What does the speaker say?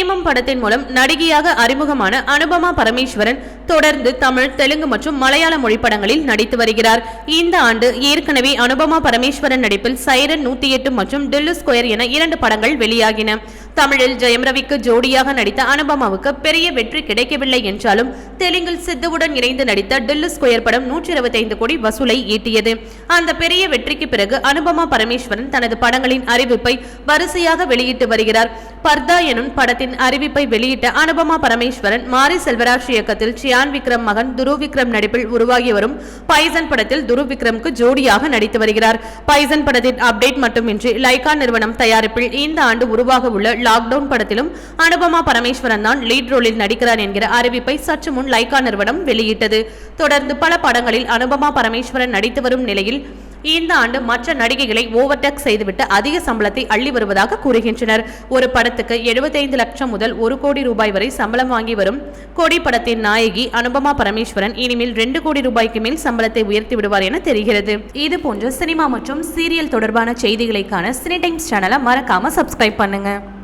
பிரேமம் படத்தின் மூலம் நடிகையாக அறிமுகமான அனுபமா பரமேஸ்வரன் தொடர்ந்து தமிழ் தெலுங்கு மற்றும் மலையாள மொழி படங்களில் நடித்து வருகிறார். இந்த ஆண்டு ஏற்கனவே அனுபமா பரமேஸ்வரன் நடிப்பில் சைரன் நூத்தி எட்டு மற்றும் டில்லு ஸ்கொயர் என இரண்டு படங்கள் வெளியாகின. தமிழில் ஜெயம் ரவிக்கு ஜோடியாக நடித்த அனுபமாவுக்கு பெரிய வெற்றி கிடைக்கவில்லை என்றாலும் தெலுங்கில் சித்துவுடன் இணைந்து நடித்த டில்லு ஸ்கொயர் படம் நூற்றி இருபத்தைந்து கோடி வசூலை ஈட்டியது. அந்த பெரிய வெற்றிக்கு பிறகு அனுபமா பரமேஸ்வரன் தனது படங்களின் அறிவிப்பை வரிசையாக வெளியிட்டு வருகிறார். பர்தா எனும் படத்தின் அறிவிப்பை வெளியிட்ட அனுபமா பரமேஸ்வரன் மாரி செல்வராஜ் இயக்கத்தில் சியான் விக்ரம் மகன் துரு விக்ரம் நடிப்பில் உருவாகி வரும் பைசன் படத்தில் துரு விக்ரம்க்கு ஜோடியாக நடித்து வருகிறார். பைசன் படத்தின் அப்டேட் மட்டுமின்றி லைகா நிறுவனம் தயாரிப்பில் இந்த ஆண்டு உருவாக உள்ள லாக்டவுன் படத்திலும் அனுபமா பரமேஸ்வரன் தான் லீட் ரோலில் நடிக்கிறார் என்கிற அறிவிப்பை சற்று முன் லைகா நிறுவனம் வெளியிட்டது. தொடர்ந்து பல படங்களில் அனுபமா பரமேஸ்வரன் நடித்து வரும் நிலையில் இந்த ஆண்டு மற்ற நடிகைகளை ஓவர்டேக் செய்துவிட்டு அதிக சம்பளத்தை அள்ளி வருவதாக கூறுகின்றனர். ஒரு படத்துக்கு எழுபத்தைந்து லட்சம் முதல் ஒரு கோடி ரூபாய் வரை சம்பளம் வாங்கி வரும் கோடி படத்தின் நாயகி அனுபமா பரமேஸ்வரன் இனிமேல் ரெண்டு கோடி ரூபாய்க்கு மேல் சம்பளத்தை உயர்த்தி விடுவார் என தெரிகிறது. இது போன்ற சினிமா மற்றும் சீரியல் தொடர்பான செய்திகளைக்கான சினி டைம்ஸ் சேனலை மறக்காம சப்ஸ்கிரைப் பண்ணுங்க.